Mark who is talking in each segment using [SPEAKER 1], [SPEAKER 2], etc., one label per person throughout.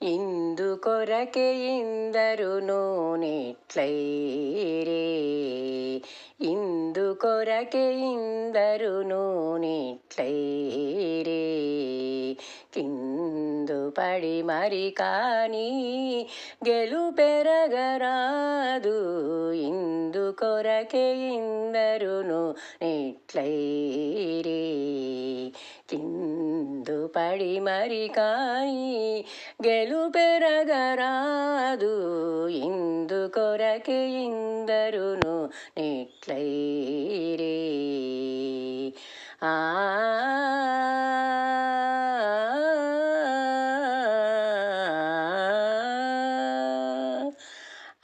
[SPEAKER 1] ఇందు కొరకే ఇందరును నిట్లైరే ఇందు కొరకే ఇందరును నిట్లైరే కిందు పడి మరి కాని గెలు పెరగరాదు. ఇందు కొరకే ఇందరును నిట్లైరే పడి మరి కాని గెలుపెరగరాదు ఇందు కొరకే ఇందరును నిట్లైరే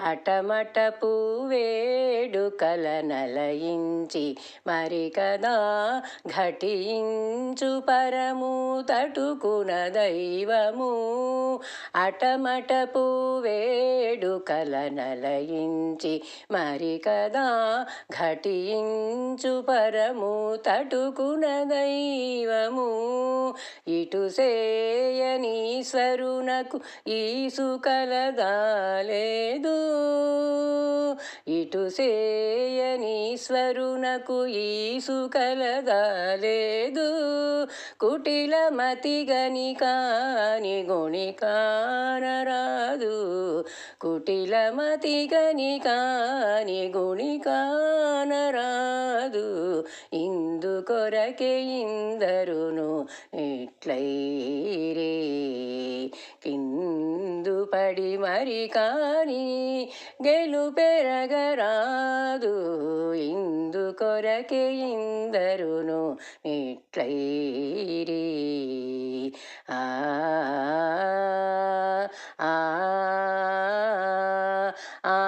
[SPEAKER 1] అటమటపు వేడుకల నలయించి మరి కదా ఘటించు పరము తటుకున దైవము. అటమటపు వేడుకల నలయించి మరి కదా ఘటించు పరము తటుకున దైవము. ఇటు సేయనీశ్వరునకు ఈసు కలదాలేదు ఇటు సేయనీశ్వరునకు ఈసు కలగాలేదు. కుటిల మతి గని కాని గుణి కానరాదు కుటిల మతి గని కాని గుణి కానరాదు ఇందు కొరకే ఇందరును ఇట్లైరే పడి మరి కాని గెలు పెరగరాదు ఇందు కొరకే ఇందరును ఇట్లైరే ఆ ఆ ఆ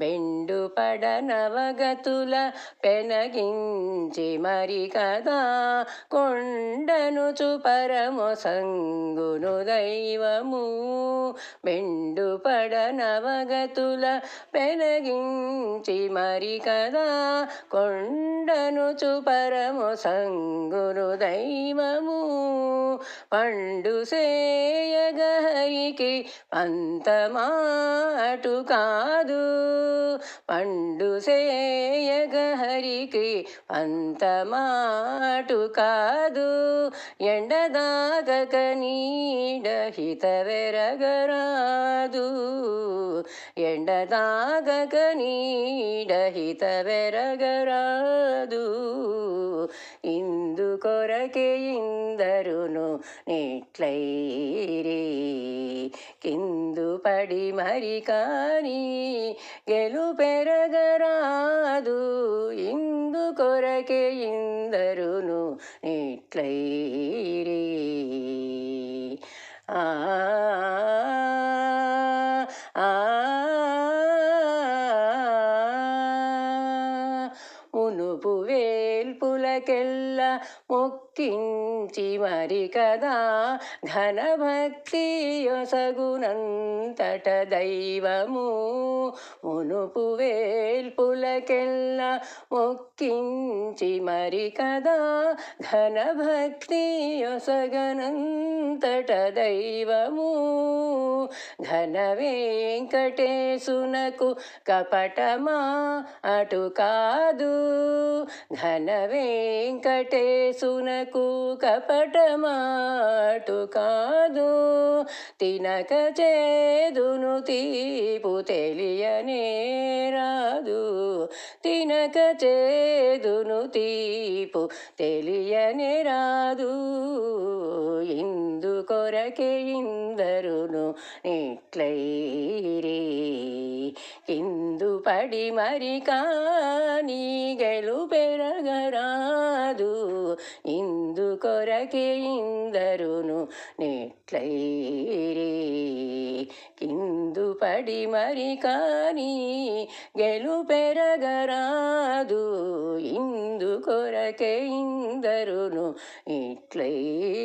[SPEAKER 1] బెండు పడ నవగతుల పెనగించి మరి కదా కొండను చుపరము సంగును దైవము. బెండు పడ నవగతుల పెనగించి మరి కదా కొండను చుపరము సంగును దైవము. పండు సేయగహరికి పంతమాటు కాదు. పండు పండు సేయగ సేయగహరికి పంతమాటు కాదు. ఎండదాగక నీడ హితవెరగరాదు. ఎండదాగక నీడ హితవెరగరాదు. ఇందు కొరకే ఇందరును నిట్లైరే. కింద పడి మరి కాని గెలు పెరగరాదు. ఇందు కొరకే ఇందరును నిట్లైరే ఆ ఆ ఉనుపు వేల్పులకెల్ల కించి మరి కదా ఘనభక్తి యొసగునంతట దైవము. మునుపు వేల్పులకెల్ల మొక్కించి మరి కదా ఘనభక్తి యొసగనంతట దైవము. ఘన వెంకటేశునకు కపటమా అటు కాదు ఘన వెంకటేశునకు కపటమాటు కాదు. తినక చేదును తీపు తెలియనే రాదు. తినక చేదును తీపు తెలియనే రాదు. ఇందు కొరకే ఇందరును ఇట్లైరే ఇందు పడి మరి కానీ గెలు పెరగరాదు కొరకే ఇందరును నెట్లైరే. కిందు పడి మరి కాని గెలు పెరగరాదు. ఇందు కొరకే ఇందరును ఇట్లైరే